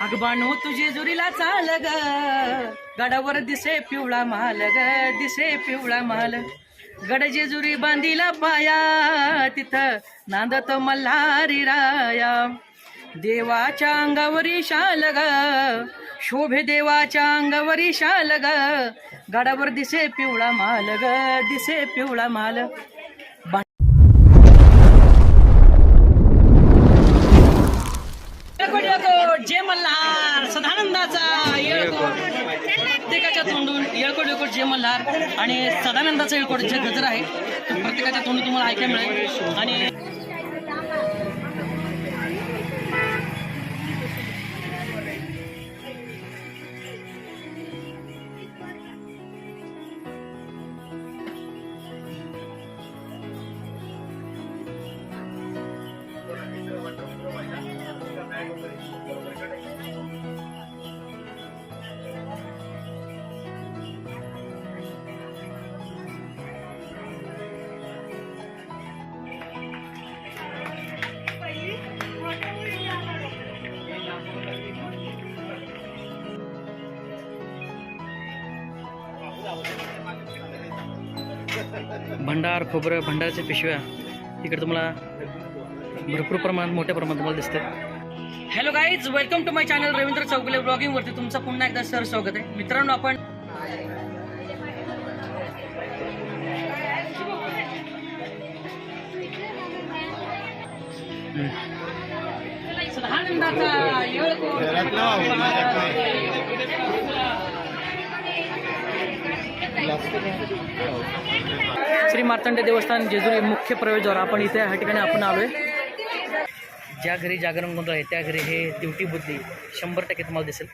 अगबानू तुझी जुरीला चाल ग. गडावर दिसे पिवळा माल ग दिसे पिवळा माल. गड जेजुरी बांधीला पाया तिथं नांदत मल्हारी राया. देवाच्या अंगावरी शाल ग शोभे देवाच्या अंगावरी शाल ग. गडावर दिसे पिवळा माल ग दिसे पिवळा माल येळकोट येळकोट जय मल्हार सदानंदाचा येळकोट प्रत्येकाच्या तोंडून येळकोट येळकोट जय मल्हार आणि सदानंदाचा येळकोट जे गजर आहे तो प्रत्येकाच्या तोंडी तुम्हाला ऐकायला मिळेल. आणि भंडार खोबरं भंडारच्या पिशव्या इकडे तुम्हाला भरपूर प्रमाणात मोठ्या प्रमाणात तुम्हाला दिसतं hello guys welcome to my channel Ravindra Chougule blogging वरती तुमचं पुन्हा एकदा सर स्वागत आहे. मित्रांनो आपण सदानंदाचा येळकोट. श्री मार्तंड देवस्थान जेजुरी मुख्य प्रवेशद्वार. आपण इथे ह्या ठिकाणी आपण आलोय. ज्या घरी जागरण गोंधळ आहे त्या घरी हे दिवटी बुद्धी शंभर टक्के तुम्हाला दिसेल.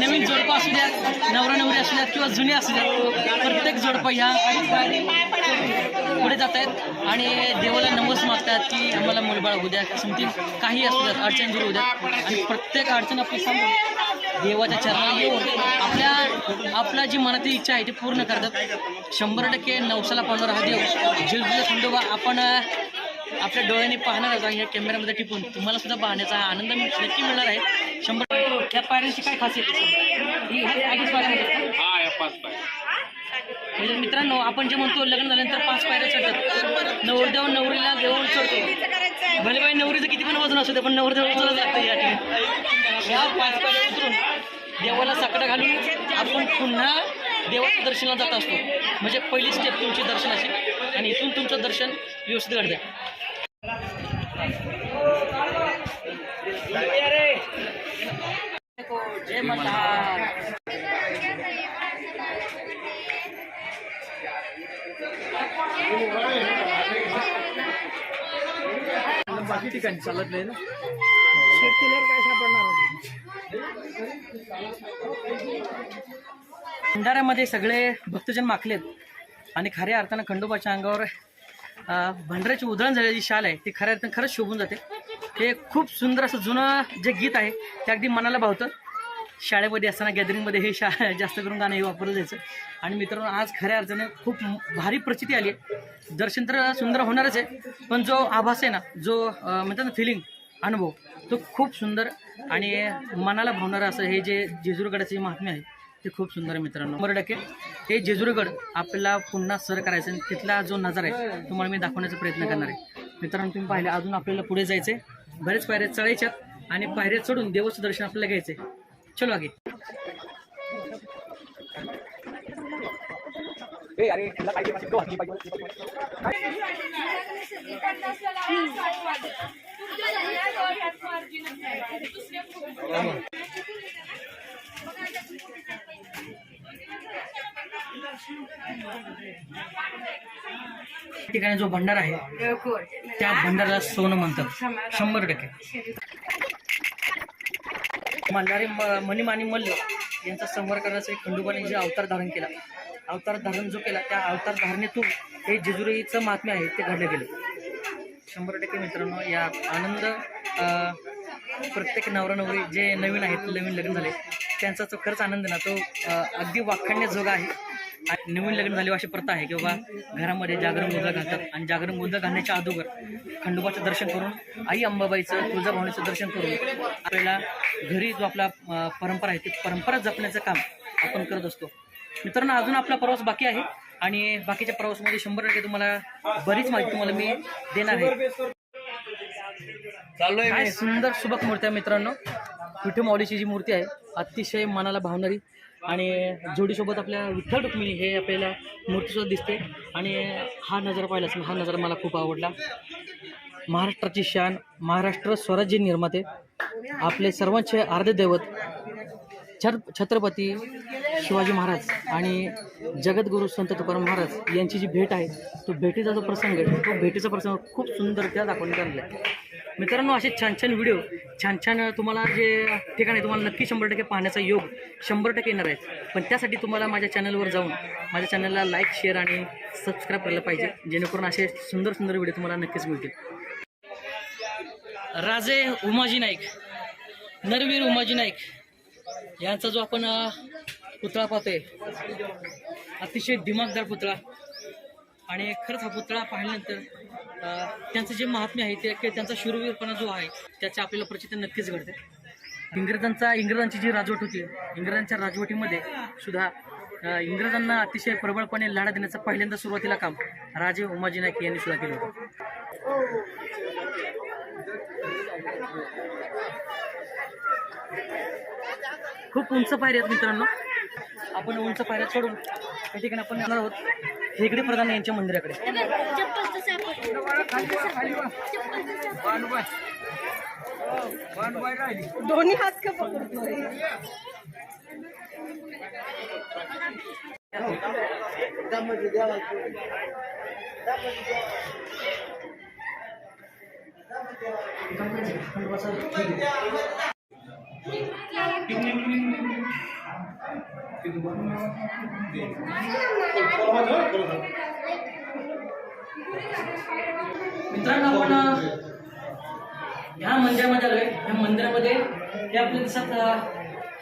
नवीन जोडपं असू द्यात नवरा नवरी असू द्यात किंवा जुने असू द्यात प्रत्येक जोडपं ह्या पुढे जात आहेत. आणि देवाला नवस मागतात की आम्हाला मुलबाळ होऊ द्या समथिंग काही असू द्यात अडचण दूर होऊ द्या. आणि प्रत्येक अडचण आपली सांगून देवाच्या चरणाला येऊन आपल्या आपल्या जी मनातील इच्छा आहे ती पूर्ण करतात. शंभर टक्के नवसाला पावणारा हा देव. जिलजिल खंडोबा आपण आपल्या डोळ्यांनी पाहणार आहे ह्या कॅमेऱ्यामध्ये टिपून. तुम्हाला सुद्धा पाहण्याचा आनंद नक्की मिळणार आहे. शंभर त्या पायऱ्यांची काय खासियत म्हणजे मित्रांनो आपण जे म्हणतो लग्न झाल्यानंतर पाच पायऱ्या चढतात. नवरदेव नवरीला घेऊन चढतो. भले बाई नवरीचं किती पण वजन असू दे पण नवरदेव उचलत लागतं या ठिकाणी. या पाच पायऱ्या उतरून देवाला साकडं घालून आपण पुन्हा देवाच्या दर्शनाला जात असतो. म्हणजे पहिली स्टेप तुमची दर्शनाची आणि इथून तुमचं दर्शन व्यवस्थित घडतं. जय मल्हार बाकी ठिकाणी चालत नाही ना? काय भंडाऱ्यामध्ये सगळे भक्तजन माखलेत आणि खऱ्या अर्थानं खंडोबाच्या अंगावर भंडाऱ्याची उधळण झालेली शाल आहे ती खऱ्या अर्थानं खरंच शोभून जाते. ते खूप सुंदर असं जुनं जे गीत आहे ते अगदी मनाला भावतं. शाळेमध्ये असताना गॅदरिंगमध्ये हे शा जास्त करून गाणं हे वापरलं जायचं. आणि मित्रांनो आज खऱ्या अर्थाने खूप भारी प्रचिती आली आहे. दर्शन तर सुंदर होणारच आहे पण जो आभास आहे ना जो म्हणतात ना फिलिंग अनुभव तो खूप सुंदर आणि मनाला भावणारं असं हे जे जेजुरगडाचे महात्म्य आहे ते खूप सुंदर आहे मित्रांनो. शंभर टक्के हे जेजुरीगड आपल्याला पुन्हा सर करायचं आणि तिथला जो नजारा आहे तुम्हाला मी दाखवण्याचा प्रयत्न करणार आहे. मित्रांनो तुम्ही पाहिले अजून आपल्याला पुढे जायचं आहे बरेच पायऱ्या चढायच्यात आणि पायऱ्या चढून देवाचं दर्शन आपल्याला घ्यायचंय. चलो आगे। या ठिकाणी जो भंडार आहे त्या भंडाराला सोनं म्हणतात. शंभर टक्के. मानणारे म- मणिमानी मल्ल यांचा संवार करण्यासाठी खंडोबाने जे अवतार धारण केला. अवतार धारण जो केला त्या अवतार धारणेतून हे जेजुरीचं महात्म्य आहे ते घडलं गेलं. शंभर टक्के मित्रांनो या आनंद प्रत्येक नवरा नवरी जे नवीन आहेत नवीन लग्न झाले त्यांचा जो खरंच आनंद ना तो अगदी वाखाणण्याजोगा आहे. नवीन लग्न झाले अशी प्रथा आहे की बाबा घरामध्ये जागरण मुद्रा घालतात आणि जागरण मुद्रा घालण्याच्या अगोदर खंडोबाचं दर्शन करून आई अंबाबाईचं तुळजाभवानीचं दर्शन करून आपल्याला घरी जो आपला परंपरा आहे ती परंपरा जपण्याचं काम आपण करत असतो. मित्रांनो अजून आपला प्रवास बाकी आहे आणि बाकीच्या प्रवासामध्ये शंभर टक्के तुम्हाला बरीच माहिती तुम्हाला मी देणार आहे. चाललोय काय सुंदर सुबक मूर्ती आहे मित्रांनो. विठू माऊलीची जी मूर्ती आहे अतिशय मनाला भावणारी आणि जोडीसोबत आपल्या विठ्ठल रुक्मिणी हे आपल्याला मूर्तीसोबत दिसते. आणि हा नजारा पाहिला हा नजारा मला खूप आवडला. महाराष्ट्राची शान महाराष्ट्र स्वराज्य निर्माते आपले सर्वांचे अर्धे दैवत छत्रपती शिवाजी महाराज आणि जगद्गुरू संत तुकाराम महाराज यांची जी भेट आहे तो भेटीचा जो प्रसंग आहे तो भेटीचा प्रसंग खूप सुंदरत्या दाखवण्यात आलेला आहे. मित्रांनो असे छान छान व्हिडिओ छान छान तुम्हाला जे ठिकाण आहे तुम्हाला नक्की शंभर टक्के पाहण्याचा योग शंभर टक्के येणार आहे. पण त्यासाठी तुम्हाला माझ्या चॅनलवर जाऊन माझ्या चॅनलला लाईक शेअर आणि सबस्क्राईब करायला पाहिजे जेणेकरून असे सुंदर सुंदर व्हिडिओ तुम्हाला नक्कीच मिळतील. राजे उमाजी नाईक नरवीर उमाजी नाईक यांचा जो आपण पुतळा पाहतोय अतिशय दिमागदार पुतळा आणि खरंच हा पुतळा पाहिल्यानंतर त्यांचं जे महात्म्य आहे ते त्यांचा शूरवीरपणा जो आहे त्याचे आपल्याला प्रचिती नक्कीच घडते. इंग्रजांचा इंग्रजांची जी राजवट होती इंग्रजांच्या राजवटीमध्ये सुद्धा इंग्रजांना अतिशय प्रबळपणे लढा देण्याचं पहिल्यांदा सुरुवातीला काम राजे उमाजी नाईक यांनी सुद्धा केलं होतं. खूप उंच पायऱ्या आहेत मित्रांनो आपण उंच पायऱ्या सोडून या ठिकाणी आपण जाणार आहोत. हेगडे प्रधान यांच्या मंदिराकडे. दोन्ही हात का पकडतोय? मित्रांनो आपण ह्या मंदिरामध्ये आलोय. ह्या मंदिरामध्ये ते आपल्या दिसत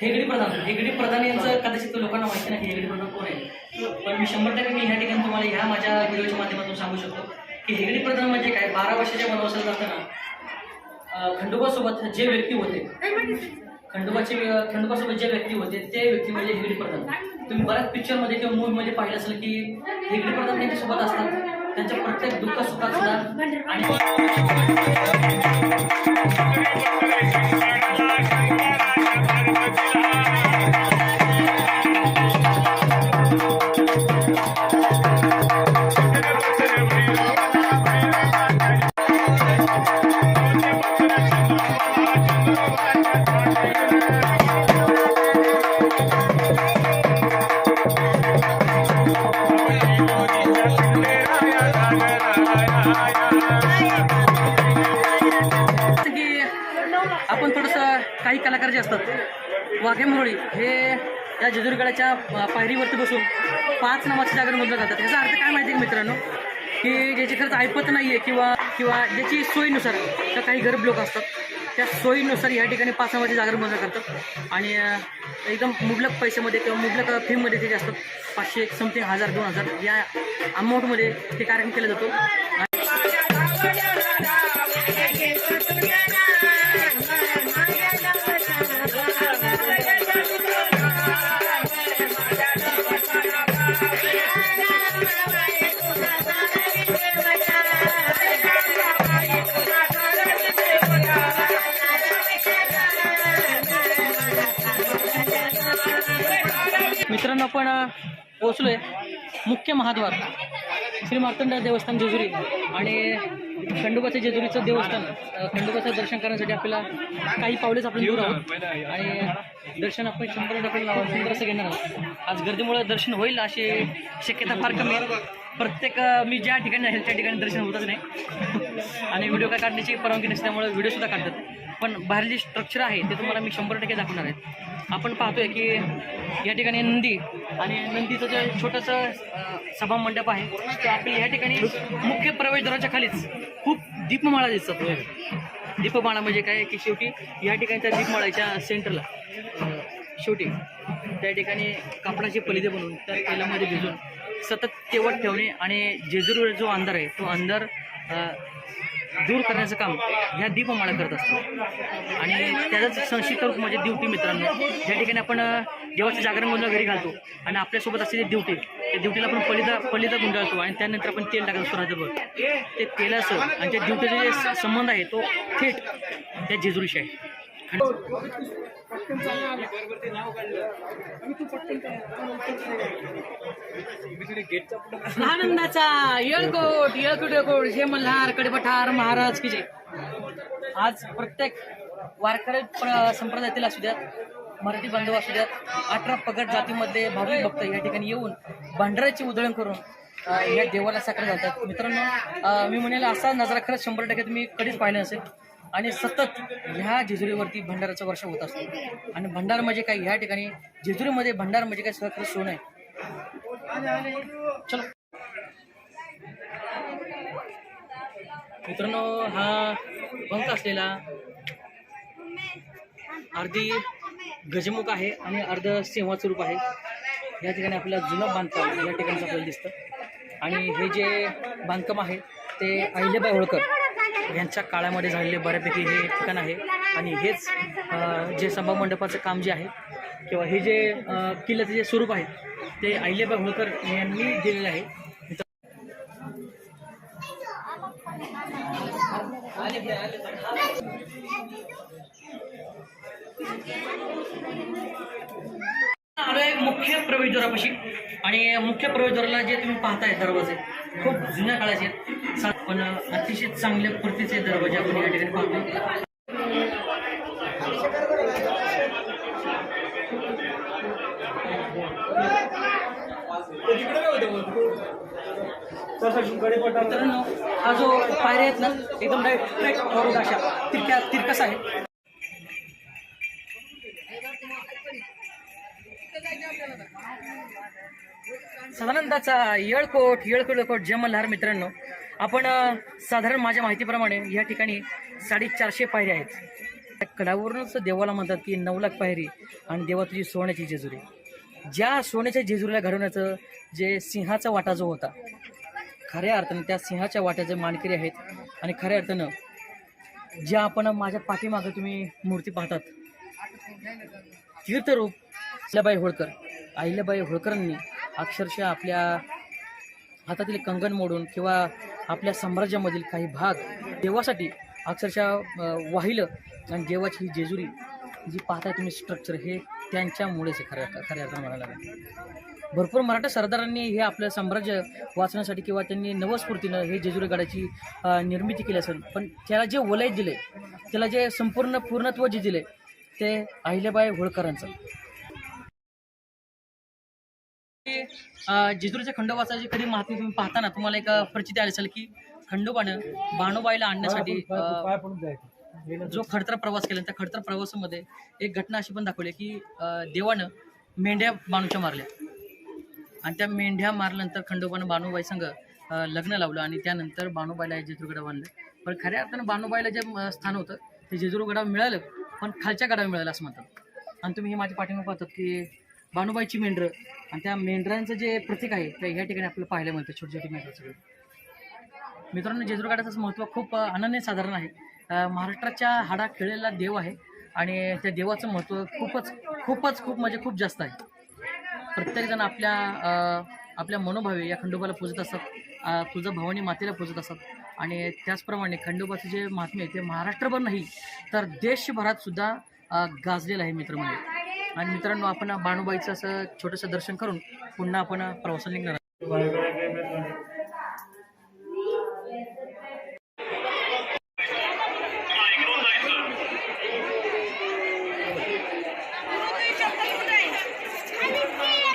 हेगडी प्रधान हेगडी प्रधान यांचं कदाचित लोकांना माहिती नाही हेगडी प्रधान कोण आहे. पण मी शंभर टक्के मी ह्या ठिकाणी तुम्हाला ह्या माझ्या व्हिडिओच्या माध्यमातून सांगू शकतो की हेगडी प्रधान म्हणजे काय? बारा वर्षाच्या वनवासात जाताना खंडोबासोबत जे व्यक्ती होते खंडोबाचे खंडोबासोबत म्हणजे जे व्यक्ती होते ते व्यक्ती म्हणजे हेगडी प्रधान. तुम्ही बऱ्याच पिक्चरमध्ये किंवा मूवीमध्ये पाहिलं असेल की हेगडी प्रधान त्यांच्यासोबत असतात. त्यांच्या प्रत्येक दुःख सुखात सुद्धा. आणि जेजुरीगडाच्या पायरीवरती बसून पाच नावाचं जागर मुद्रा जातात याचा अर्थ काय माहिती आहे मित्रांनो? की ज्याची खरंच ऐपत नाही आहे किंवा किंवा ज्याची सोयीनुसार तर काही गरीब लोक असतात त्या सोयीनुसार या ठिकाणी पाच नावाची जागर मुद्रा करतात. आणि एकदम मुबलक पैशामध्ये किंवा मुबलक फीमध्ये ते जे असतात पाचशे समथिंग हजार दोन हजार या अमाऊंटमध्ये ते कार्यक्रम केला जातो. पोहोचलोय मुख्य महाद्वार श्री मार्तंड देवस्थान जेजुरी आणि खंडोबाचं जेजुरीचं देवस्थान खंडोबाचं दर्शन करण्यासाठी आपल्याला काही पावलेच आपण दूर आहोत. आणि दर्शन आपण शंभर टक्के सुंदर असं घेणार आहोत. आज गर्दीमुळे दर्शन होईल अशी शक्यता फार कमी आहे. प्रत्येक मी ज्या ठिकाणी आहे त्या ठिकाणी दर्शन होतच नाही. आणि व्हिडिओ काय काढण्याची परवानगी नसल्यामुळे व्हिडिओसुद्धा काढतात. पण बाहेरली स्ट्रक्चर आहे ते तुम्हाला मी शंभर टक्के दाखवणार आहे. आपण पाहतोय की या ठिकाणी नंदी आणि नंदीचं जे छोटंसं सभा सभामंडप आहे ते आपल्या या ठिकाणी मुख्य प्रवेशद्वाराच्या खालीच खूप दीपमाळा दिसतात दीपमाळा म्हणजे काय की शेवटी या ठिकाणी त्या दीपमाळाच्या सेंटरला शेवटी त्या ठिकाणी कापडाचे पलिदे बनवून त्या तेलामध्ये भिजून सतत तेवट ठेवणे आणि जेजुरीवर जो अंधार आहे तो अंधार दूर करण्याचं काम ह्या दीपमाळा करत असतो. आणि त्याचाच संक्षिप्त रूप म्हणजे ड्युटी मित्रांनो. ज्या ठिकाणी आपण देवाचं जागरण म्हणून घरी घालतो आणि आपल्यासोबत असलेली ड्युटी त्या ड्युटीला आपण पलिदा पलिदा गुंडाळतो आणि त्यानंतर आपण तेल टाकतो असतो ते तेलाचं आणि त्या ड्युटीचा जे संबंध आहे तो थेट त्या जेजुरीशी आहे. आनंदाचा येळकोट येळकोट येळकोट हे मल्हार कडपठार महाराज की जे आज प्रत्येक वारकरी संप्रदायातील असू द्यात मराठी बांधव असू द्यात अठरा पगड जातीमध्ये भाविक भक्त या ठिकाणी येऊन भांडाराची उधळण करून या देवाला साखर घालतात. मित्रांनो मी म्हणेल असा नजरा खरंच शंभर टक्के तुम्ही कधीच पाहिला नसेल. आणि सतत ह्या जेजुरीवरती भंडाराचा वर्ष होत असतो. आणि भंडार म्हणजे काय? ह्या ठिकाणी जेजुरीमध्ये भंडार म्हणजे काय? सगळं सोनं आहे. चलो. मित्रांनो हा पंख असलेला अर्धी गजमुख आहे आणि अर्ध सिंहाचं रूप आहे. या ठिकाणी आपल्याला जुनं बांधकाम या ठिकाणी आपल्याला दिसतं. आणि हे जे बांधकाम आहे ते अहिल्याबाई होळकर यांच्या काळामध्ये झालेले बऱ्यापैकी हे ठिकाण आहे. आणि हेच जे सभा मंडपाचं काम जे आहे किंवा हे जे किल्ल्याचं जे स्वरूप आहे ते अहिल्याबाई होळकर यांनी दिलेलं आहे. आलोय मुख्य प्रवेशद्वारापाशी आणि मुख्य प्रवेशद्वाराला जे तुम्ही पाहताय दरवाजे खूप जुन्या काळाचे आहेत. पण अतिशय चांगल्या प्रतीचे दरवाजे आपण या ठिकाणी पाहतो. मित्रांनो हा जो पायऱ्या आहेत ना एकदम डायरेक्ट वरून अशा तिरक्या तिरकस आहे. सदानंदाचा येळकोट येळकोट येळकोट जमलहार मित्रांनो. आपण साधारण माझ्या माहितीप्रमाणे या ठिकाणी साडेचारशे पायऱ्या आहेत. त्या कडावरूनच देवाला म्हणतात की नऊ लाख पायरी आणि देवा तुझी सोन्याची जेजुरी. ज्या सोन्याच्या जेजुरीला घडवण्याचं जे सिंहाचा वाटा जो होता खऱ्या अर्थानं त्या सिंहाच्या वाट्याचे मानकरी आहेत आणि खऱ्या अर्थानं ज्या आपण माझ्या पाठीमागं तुम्ही मूर्ती पाहतात तीर्थरूप अहिल्याबाई होळकर. अहिल्याबाई होळकरांनी अक्षरशः आपल्या हातातील कंगण मोडून किंवा आपल्या साम्राज्यामधील काही भाग देवासाठी अक्षरशः वाहिलं आणि देवाची ही जेजुरी जी पाहताय तुम्ही स्ट्रक्चर हे त्यांच्यामुळेच खऱ्या खऱ्या अर्थानं म्हणायला लागेल. भरपूर मराठा सरदारांनी हे आपलं साम्राज्य वाचण्यासाठी किंवा त्यांनी नवस्फूर्तीनं हे जेजुरी गडाची निर्मिती केली असेल पण त्याला जे वलय दिले त्याला जे संपूर्ण पूर्णत्व जे दिले ते अहिल्याबाई होळकरांचं. जेजुरीच्या खंडोबाचा जे कधी महात्म्य तुम्ही पाहताना तुम्हाला एक प्रचिती आली असेल की खंडोबानं बाणोबाईला आणण्यासाठी जो खडतर प्रवास केला त्या खडतर प्रवासामध्ये एक घटना अशी पण दाखवली की देवानं मेंढ्या बाणूच्या मारल्या. आणि त्या मेंढ्या मारल्यानंतर खंडोबानं बाणूबाई संघ लग्न लावलं आणि त्यानंतर बाणूबाईला जेजुरगडा बांधलं पण खऱ्या अर्थानं बाणूबाईला जे स्थान होतं ते जेजुरगडावर मिळालं पण खालच्या गडावर मिळालं असं म्हणतात. आणि तुम्ही हे माझ्या पाठीमागे पाहतात की बाणूबाईची मेंढरं आणि त्या मेंढरांचं जे प्रतीक आहे ते ह्या ठिकाणी आपल्याला पाहायला मिळतं छोटे छोटे मेंढरं मित्रांनो जेजुरगाडाचं महत्त्व खूप अनन्य साधारण आहे. महाराष्ट्राच्या हाडा खेळलेला देव आहे आणि त्या देवाचं महत्त्व खूपच खूपच खूप म्हणजे खूप जास्त आहे. प्रत्येकजण आपल्या आपल्या मनोभावे या खंडोबाला पूजत असतात. अ, भवानी मातेला पूजत असतात. आणि त्याचप्रमाणे खंडोबाचं जे महात्म्य आहे ते महाराष्ट्रभर नाही तर देशभरात सुद्धा गाजलेलं आहे मित्रमंडळी आणि मित्रांनो आपण बाणूबाईचं असं छोटंसं दर्शन करून पुन्हा आपण प्रवासाला निघणार आहोत.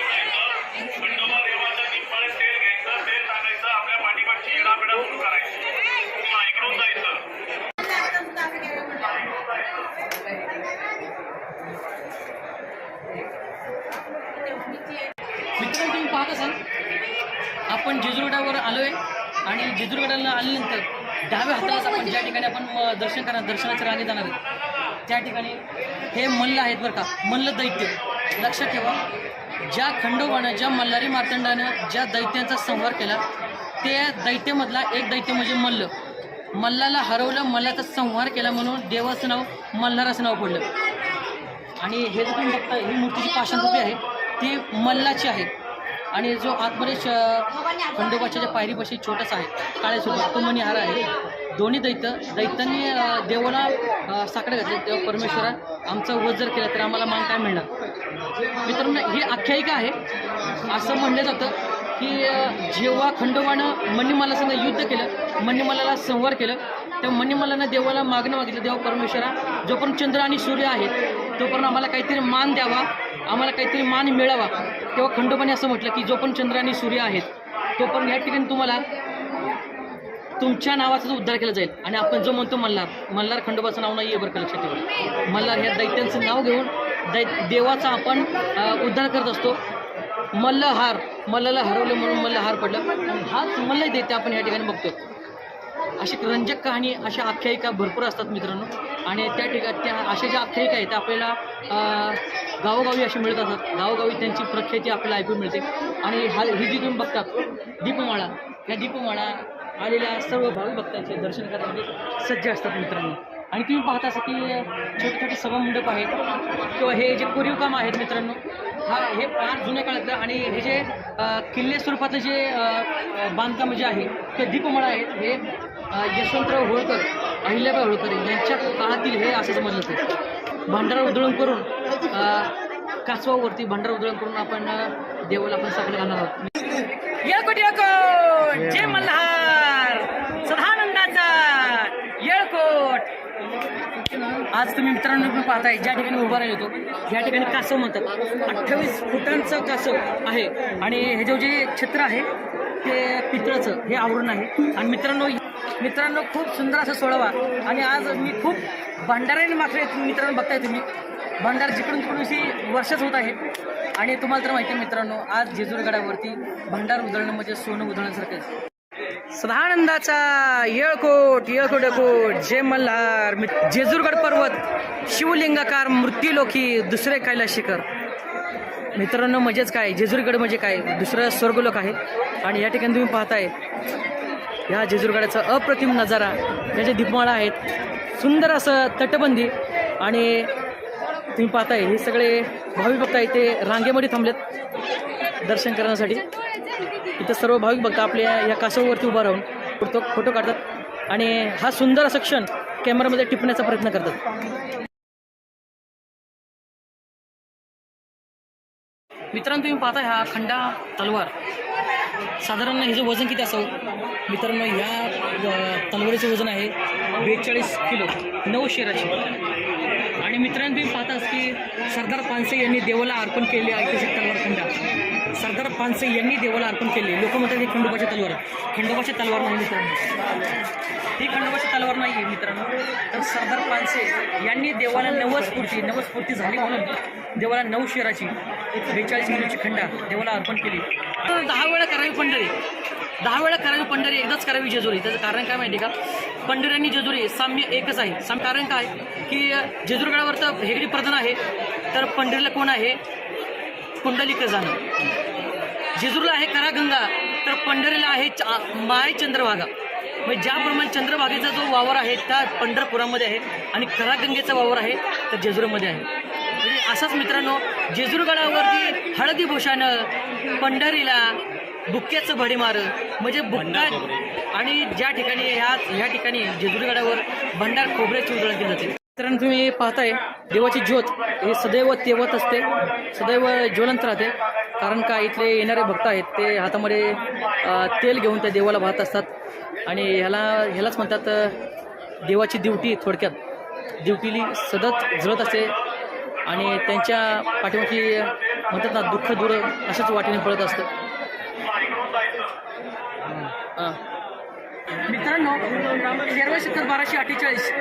खंडोबा देवाच्या निंबाळे तेल घ्यायचं तेल टाकायचं आपल्या पाठीपाठची येडाबिडा सुरू करायची किंवा इकडून जायचं मित्रांनो तुम्ही पाहत असाल आपण जेजुरगडावर आलोय आणि जेजुरगडाला आल्यानंतर डाव्या हातालाच आपण दर्शन करणार दर्शनाच्या रांगेत जाणार आहे त्या ठिकाणी हे मल्ल आहेत बरं का मल्ल दैत्य. लक्षात ठेवा ज्या खंडोबानं ज्या मल्हारी मार्तंडानं ज्या दैत्यांचा संहार केला ते दैत्यमधला एक दैत्य म्हणजे मल्ल. मल्लाला हरवलं मल्लाचा संहार केला म्हणून देवाचं नाव मल्हाराचं नाव पडलं. आणि हे जे तुम्ही बघता ही मूर्तीची पाषाणरूपी आहे ती मल्लाची आहे. आणि जो आतमध्ये श- खंडोबाच्या ज्या पायरीपाशी छोटासा आहे काळ्या स्वरूपात तो मणिहार आहे. दोन्ही दैत्य दैत्यांनी देवाला साकडे घातले. तेव्हा परमेश्वरा आमचा वध जर केला तर आम्हाला मान काय मिळणार? मित्रांनो ही आख्यायिका आहे. असं म्हणलं जातं की जेव्हा खंडोबानं मणिमालासंग युद्ध केलं मणिमालाला संहार केलं तेव्हा मणिमालानं देवाला मागणं मागितलं. देवा परमेश्वरा जोपर्यंत चंद्र आणि सूर्य आहेत तोपर्यंत आम्हाला काहीतरी मान द्यावा. आम्हाला काहीतरी मान मिळावा. तेव्हा खंडोबाने असं म्हटलं की जो पण चंद्र आणि सूर्य आहेत पण या ठिकाणी तुम्हाला तुमच्या नावाचा उद्धार केला जाईल. आणि आपण जो म्हणतो मल्हार मल्हार खंडोबाचं नाव नाही आहे बरं का लक्षात ठेवा. मल्हार ह्या दैत्यांचं नाव घेऊन दै देवाचा आपण उद्धार करत असतो. मल्लहार मल्लाला हरवलं म्हणून मल्लहार पडलं. आणि हाच मल्ल दैत्य आपण या ठिकाणी बघतो अशी रंजक कहाणी अशा आख्यायिका भरपूर असतात मित्रांनो. आणि त्या ठिकाणी त्या अशा ज्या आख्यायिका आहेत त्या आपल्याला गावोगावी अशी मिळत असतात. गावोगावी त्यांची प्रख्याती आपल्याला ऐकून मिळते. आणि हा ही जी तुम्ही बघतात दीपमाळा या दीपमाळा आलेल्या सर्व भाविक भक्तांचे दर्शन करण्यासाठी सज्ज असतात मित्रांनो. आणि तुम्ही पाहता असा की छोटे छोटे सभामंडप आहेत. किंवा हे जे कोरीव काम आहेत मित्रांनो हा हे फार जुन्या काळातलं आणि हे जे किल्ले स्वरूपातलं जे बांधकाम जे आहे ते दीपमाळा आहेत हे यशवंतराव होळकर अहिल्याबाई होळकर यांच्या काळातील हे असं समजलं जातं. भांडारा उधळून करून कासवावरती भांडारा उधळून करून आपण देवाला आपण साकडं घालणार आहोत. येळकोट येळकोट जय मल्हार सदानंदाचा येळकोट आज तुम्ही मित्रांनो पाहताय ज्या ठिकाणी उभा राहिलो या ठिकाणी कासव म्हणतात. अठ्ठावीस फुटांचं कासव आहे. आणि हे जे जे छत्र आहे ते पितळाचं हे आवरण आहे. आणि मित्रांनो मित्रांनो खूप सुंदर असं सोडवा आणि आज मी खूप भंडाऱ्याने मात्र मित्रांनो बघताय तुम्ही. भंडार जिकडून तिकडून वर्षच होत आहे. आणि तुम्हाला तर माहिती आहे मित्रांनो आज जेजूरगडावरती भंडार उधळणं म्हणजे सोनं उधळण्यासारखं आहे. सदानंदाचा येळकोट येळकोट जय मल्हार मि- जेजूरगड पर्वत शिवलिंगाकार मृत्यूलोकी दुसरे कैलास शिखर मित्रांनो म्हणजेच काय? जेजूरगड म्हणजे काय? दुसरं स्वर्गलोक आहे. आणि या ठिकाणी तुम्ही पाहताय या जेजूरगडाचा अप्रतिम नजारा या ज्या दीपमाळा आहेत सुंदर असं तटबंदी आणि तुम्ही पाहताय हे सगळे भाविक भक्त आहेत ते रांगेमध्ये थांबलेत दर्शन करण्यासाठी. इथं सर्व भाविक भक्त आपल्या या कासववरती उभा राहून फोटो फोटो काढतात आणि हा सुंदर असा क्षण कॅमेरामध्ये टिपण्याचा प्रयत्न करतात. मित्रांनो तुम्ही पाहताय हा खंडा तलवार. साधारण ह्याचं वजन किती असावं? मित्रांनो ह्या तलवारीचं वजन आहे बेचाळीस किलो नऊ शेराची आणि मित्रांनो तुम्ही पाहताच की सरदार पानसे यांनी देवाला अर्पण केले ऐतिहासिक तलवार खंडा. सरदार पानसे यांनी देवाला अर्पण केले. लोक म्हणतात ही खंडोबाची तलवार खंडोबाची तलवार नाही मित्रांनो. ही खंडोबाची तलवार नाही आहे मित्रांनो. तर सरदार पानसे यांनी देवाला नवस्फूर्ती नवस्फूर्ती झाली म्हणून देवाला नऊ शेराची बेचाळीस किलोची खंडा देवाला अर्पण केली. तर दहा वेळा करावी पंढरी. दहा वेळा करावी पंढरी एकदाच करावी जेजुरी. त्याचं कारण काय माहिती का? पंढरी आणि जेजुरी साम्य एकच आहे. साम कारण काय? की जेजुरगडावर तर हेगडी प्रधान आहे. तर पंढरीला कोण आहे? कुंडलिक जाणं जेजूरला आहे करागंगा तर पंढरीला आहे चा- माय चंद्रभागा. म्हणजे ज्याप्रमाणे चंद्रभागेचा जो वावर आहे त्या पंढरपुरामध्ये आहे आणि करागंगेचा वावर आहे तर जेजुरीमध्ये आहे. म्हणजे असाच मित्रांनो जेजुरगडावरती हळदी भूषानं पंढरीला बुक्क्याचं भडीमार म्हणजे बुक्का आणि ज्या ठिकाणी ह्या ह्या ठिकाणी जेजुरीगडावर भंडार खोबऱ्याची उजळण केली जाते मित्रांनो तुम्ही पाहताय देवाची ज्योत हे सदैव तेवत असते सदैव ज्वलंत राहते. कारण का इथले येणारे भक्त आहेत ते हातामध्ये तेल घेऊन त्या देवाला वाहत असतात. आणि ह्याला ह्यालाच म्हणतात देवाची दिवटी थोडक्यात. दिवटीली सतत जळत असते. आणि त्यांच्या पाठीमागची म्हणतात ना दुःख दूर अशाच वाटेने पळत असतं. हां. मित्रांनो तेराव्या शतकात बाराशे अठ्ठेचाळीस.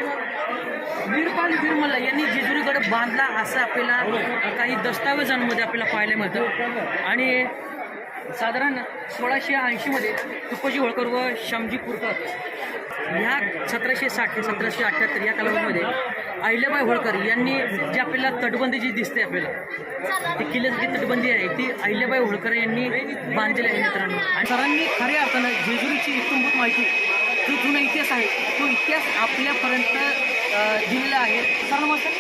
वीरपाल वीरमल्ल यांनी जेजुरीगड बांधला असं आपल्याला काही दस्तावेजांमध्ये आपल्याला पाहायला मिळतं. आणि साधारण सोळाशे ऐंशीमध्ये तुकोजी होळकर व श्यामजी पुरकर ह्या सतराशे साठ ते सतराशे अठ्ठ्याहत्तर या कालावधीमध्ये अहिल्याबाई होळकर यांनी जी आपल्याला तटबंदी जी दिसते आपल्याला ती किल्ल्याची जी तटबंदी आहे ती अहिल्याबाई होळकर यांनी बांधलेली आहे मित्रांनो. आणि सरांनी खऱ्या अर्थानं जेजुरीची इत्यंभूत माहिती जो जुना इतिहास आहे तो इतिहास आपल्यापर्यंत दिलेला आहे. सर नमस्कार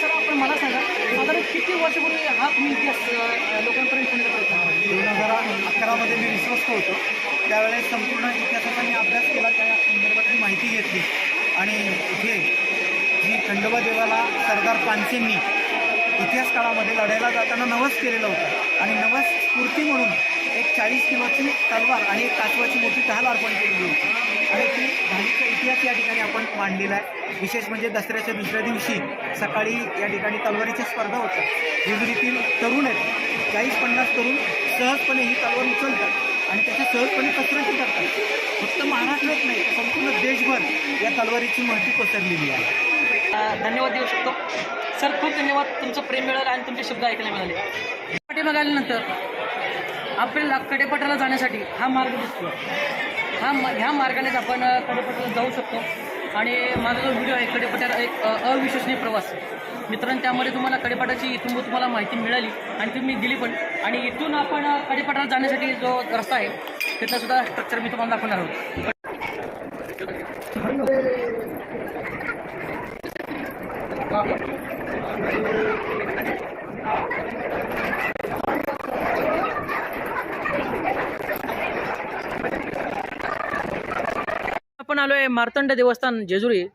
सर आपण मला सांगा साधारण किती वर्षापूर्वी हा तुम्ही इतिहास लोकांपर्यंत सांगण्याचा दोन हजार अकरामध्ये मी विश्वस्त होतो. त्यावेळेस संपूर्ण इतिहासाचा मी अभ्यास केला त्या संदर्भातली माहिती घेतली. आणि इथे जी खंडोबा देवाला सरदार पानसेंनी इतिहास काळामध्ये लढायला जाताना नवस केलेलं होतं. आणि नवस स्फूर्ती म्हणून चाळीस किलोची तलवार आणि एक कासवाची मोठी ढाल अर्पण केलेली होती. आणि ती ढालीचा इतिहास या ठिकाणी आपण मांडलेला आहे. विशेष म्हणजे दसऱ्याच्या दुसऱ्या दिवशी सकाळी या ठिकाणी तलवारीच्या स्पर्धा होतात जेजुरीतील तरुण आहेत. चाळीस पन्नास तरुण सहजपणे ही तलवार उचलतात आणि त्याच्या सहजपणे कसरती करतात. फक्त महाराष्ट्रात नाही तर संपूर्ण देशभर या तलवारीची महती पसरलेली आहे. धन्यवाद देऊ शकतो. सर खूप धन्यवाद. तुमचं प्रेम मिळालं आणि तुमचे शब्द ऐकायला मिळाले. पाठीमागे आल्यानंतर आपल्याला कडेपटाला जाण्यासाठी हा मार्ग दिसतो. हा ह्या मार्गानेच आपण कडेपटाला जाऊ शकतो. आणि माझा जो व्हिडिओ आहे कडेपट्याला एक अविश्वसनीय प्रवास. मित्रांनो त्यामध्ये तुम्हाला कडेपाटाची इथून तुम्हाला माहिती मिळाली आणि तुम्ही दिली पण. आणि इथून आपण कडेपटाला जाण्यासाठी जो रस्ता आहे तिथलासुद्धा स्ट्रक्चर मी तुम्हाला दाखवणार आहोत आपण आलोय मार्तंड देवस्थान जेजुरी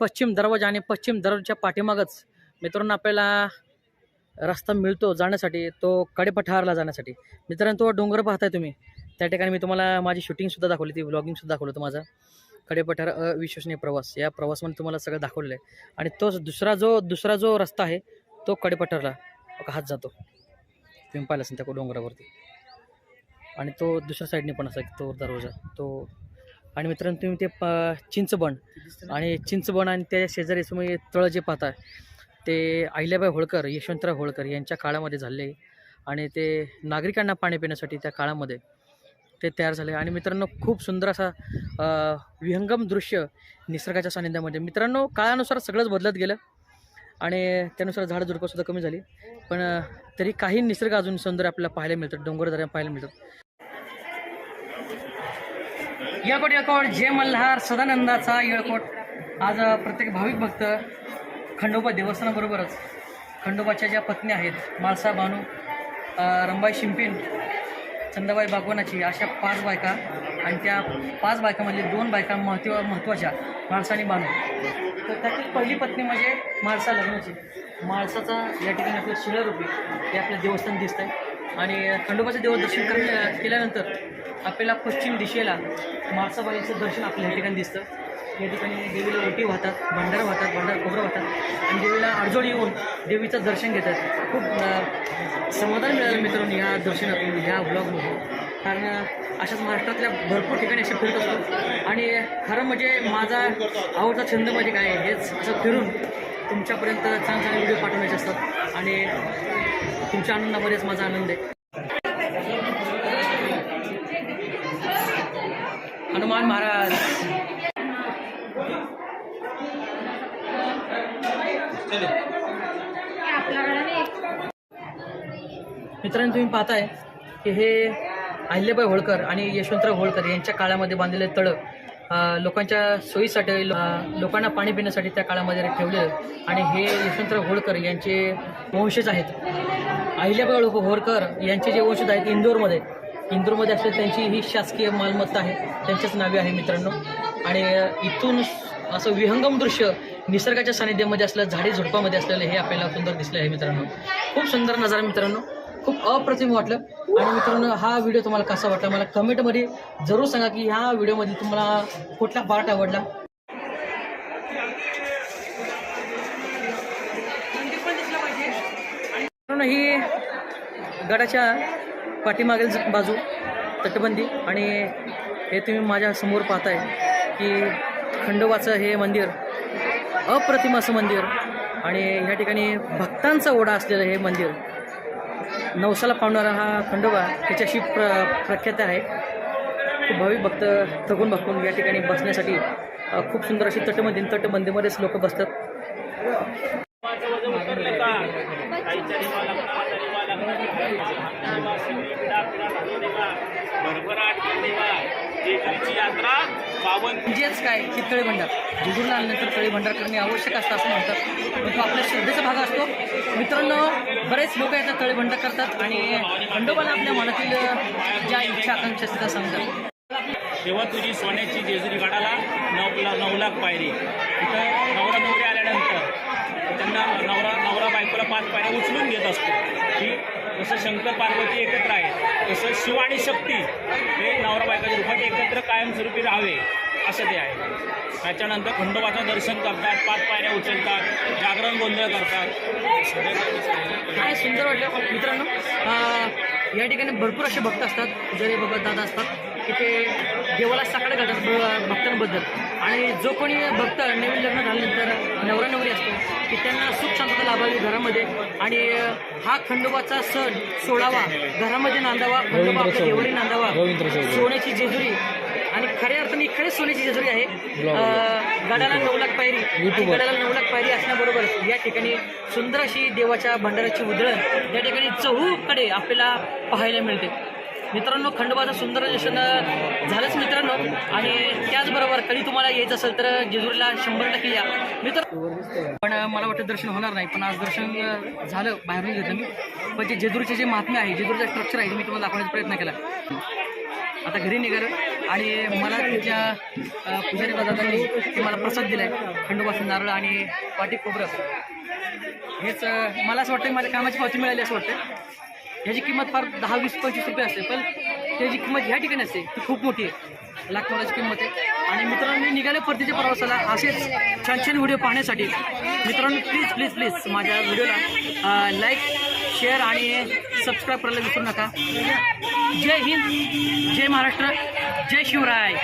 पश्चिम दरवाजा आणि पश्चिम दरवाजाच्या पाठीमागच मित्रांनो आपल्याला रस्ता मिळतो जाण्यासाठी तो कडेपठारला जाण्यासाठी. मित्रांनो तो डोंगर पाहताय तुम्ही. त्या ठिकाणी मी तुम्हाला माझी शूटिंगसुद्धा दाखवली ती व्लॉगिंगसुद्धा दाखवलं होतं माझा. कडेपठार अविश्वसनीय प्रवास. या प्रवासमध्ये तुम्हाला सगळं दाखवलेलं आहे. आणि तोच दुसरा जो दुसरा जो रस्ता आहे तो कडेपठारला हात जातो. तुम्ही पाहिलं असेल त्या डोंगरावरती. आणि तो दुसऱ्या साईडने पण असा तो दरवाजा तो आणि मित्रांनो तुम्ही ते प चिंचबण आणि चिंचबण आणि त्या शेजारी तुम्ही तळ जे पाहता ते अहिल्याबाई होळकर यशवंतराव होळकर यांच्या काळामध्ये झाले आणि ते नागरिकांना पाणी पिण्यासाठी त्या काळामध्ये ते तयार झाले. आणि मित्रांनो खूप सुंदर असा विहंगम दृश्य निसर्गाच्या सानिध्यामध्ये मित्रांनो काळानुसार सगळंच बदलत गेलं आणि त्यानुसार झाडं झुडपंसुद्धा कमी झाली. पण तरी काही निसर्ग अजून सौंदर्य आपल्याला पाहायला मिळतं डोंगरदऱ्या पाहायला मिळतात. येळकोट येळकोट जय मल्हार सदानंदाचा येळकोट आज प्रत्येक भाविक भक्त खंडोबा देवस्थानाबरोबरच खंडोबाच्या ज्या पत्नी आहेत माळसा बानू रंबाई शिंपीन चंदाबाई बागवानाची अशा पाच बायका आणि त्या पाच बायकामधले दोन बायका महत्त्व महत्त्वाच्या माळसा आणि बानू तर त्यातील पहिली पत्नी म्हणजे माळसा लग्नाची. माळसाचा या ठिकाणी आपलं शिळरूपी हे आपलं देवस्थान दिसतं आहे आणि खंडोबाचं देवदर्शन कर केल्यानंतर आपल्याला पश्चिम दिशेला माळसाबाईचं दर्शन आपल्या या ठिकाणी दिसतं. या ठिकाणी देवीला ओटी वाहतात भंडारा वाहतात भंडार खोबरं वाहतात. आणि देवीला अडजोडी येऊन देवीचं दर्शन घेतात. खूप समाधान मिळालं मित्रांनो ह्या दर्शनातून ह्या ब्लॉगमधून कारण अशाच महाराष्ट्रातल्या भरपूर ठिकाणी असे फिरत असतो. आणि खरं म्हणजे माझा आवडता छंद म्हणजे काय आहे हेच असं फिरून तुमच्यापर्यंत चांगले चांगले व्हिडिओ पाठवण्याचे असतात. आणि तुमच्या आनंदामध्येच माझा आनंद आहे. हनुमान महाराज. मित्रांनो तुम्ही पाहताय की हे अहिल्याबाई होळकर आणि यशवंतराव होळकर यांच्या काळामध्ये बांधलेले तळ लोकांच्या सोयीसाठी लोकांना पाणी पिण्यासाठी त्या काळामध्ये ठेवले आणि हे यशवंतराव होळकर यांचे वंशज आहेत. अहिल्याबाई होळ- होरकर यांचे जे वंशज आहेत इंदोरमध्ये इंदोरमध्ये असले त्यांची ही शासकीय मालमत्ता आहे त्यांच्याच नावे आहे मित्रांनो. आणि इथून असं विहंगम दृश्य निसर्गाच्या सानिध्यामध्ये असलं झाडी झुडपामध्ये असलेलं हे आपल्याला सुंदर दिसलं आहे मित्रांनो. खूप सुंदर नजारा मित्रांनो. खूप अप्रतिम वाटलं. आणि मित्रांनो हा व्हिडिओ तुम्हाला कसा वाटला मला कमेंटमध्ये जरूर सांगा की ह्या व्हिडिओमध्ये तुम्हाला कुठला पार्ट आवडला? मित्रांनो ही गडाच्या पाठीमागील बाजू तटबंदी आणि हे तुम्ही माझ्यासमोर पाहताय की खंडोबाचं हे मंदिर अप्रतिम असं मंदिर आणि ह्या ठिकाणी भक्तांचा ओढा असलेलं हे मंदिर. नवसाला पावणारा हा खंडोबा त्याच्याशी प्र प्रख्यात आहे. खूप भाविक भक्त थकून भाकून या ठिकाणी बसण्यासाठी खूप सुंदर अशी तटबंदी तटबंदीमध्येच लोक बसतात. जेजुरीची यात्रा पावन म्हणजेच काय की तळी भंडार. जेजूरला आल्यानंतर तळी भंडार करणे आवश्यक असतं असं म्हणतात. मग तो आपल्या श्रद्धेचा भाग असतो. मित्रांनो बरेच लोक येतात तळी भंडार करतात आणि खंडोबाला आपल्या मनातील ज्या इच्छा आकांक्षा असतात त्या सांगतात. तेव्हा तुझी सोन्याची जेजुरी गडाला नऊ नऊ लाख पायरी. इथं नवरा नवरी आल्यानंतर त्यांना नवरा नवरा बायकोला पाच पायऱ्या उचलून घेत असतो. की जसं शंकर पार्वती एकत्र आहेत तसं शिव आणि शक्ती हे नवरा बायकाच्या रूपात एकत्र कायमस्वरूपी राहावे असं ते आहे. त्याच्यानंतर खंडोबाचं दर्शन करतात पाच पायऱ्या उचलतात जागरण गोंधळ करतात. काय सुंदर वाटलं हो, मित्रांनो. या ठिकाणी भरपूर असे भक्त असतात जरी बाबा दादा असतात की ते देवाला सकाळी घालतात भक्तांबद्दल. आणि जो कोणी भक्त नवीन लग्न झाल्यानंतर नवरा नवरी असतो की त्यांना सुख शांतता लाभावी घरामध्ये. आणि हा खंडोबाचा सण सोडावा घरामध्ये नांदावा खंडोबा आपल्या देवळी नांदावा. सोन्याची जेजुरी. आणि खऱ्या अर्थाने खरेच सोन्याची जेजुरी आहे. गडाला नऊ लाख पायरी. गडाला नऊ लाख पायरी असण्याबरोबर या ठिकाणी सुंदर अशी देवाच्या भंडाराची उधळण या ठिकाणी चहूकडे आपल्याला पाहायला मिळते. मित्रांनो खंडोबाचं सुंदर दर्शन झालंच मित्रांनो. आणि त्याचबरोबर कधी तुम्हाला यायचं असेल तर जेजुरीला शंभर टक्के या. मित्र पण मला वाटतं दर्शन होणार नाही. पण आज दर्शन झालं बाहेरून घेतलं मी. पण जे जेजुरीचे जे महात्मे आहे जेजुरीचं स्ट्रक्चर आहे मी तुम्हाला दाखवण्याचा प्रयत्न केला. आता घरी निघालं आणि मला तिच्या पुजारी दादांनी ते मला प्रसाद दिलाय. खंडोबाचं नारळ आणि पाटी खोबरं. हेच मला असं वाटतं की माझ्या कामाची पावती मिळाली असं वाटतं ह्याची किंमत फार दहा वीस पंचवीस रुपये असते पण त्याची किंमत ह्या ठिकाणी असते ती खूप मोठी आहे. लाख मोलाची किंमत आहे. आणि मित्रांनो मी निघाले परतीच्या प्रवासाला असेच छान छान व्हिडिओ पाहण्यासाठी. मित्रांनो प्लीज प्लीज प्लीज माझ्या व्हिडिओला लाईक शेअर आणि सबस्क्राईब करायला विसरू नका. जय हिंद जय महाराष्ट्र जय शिवराय.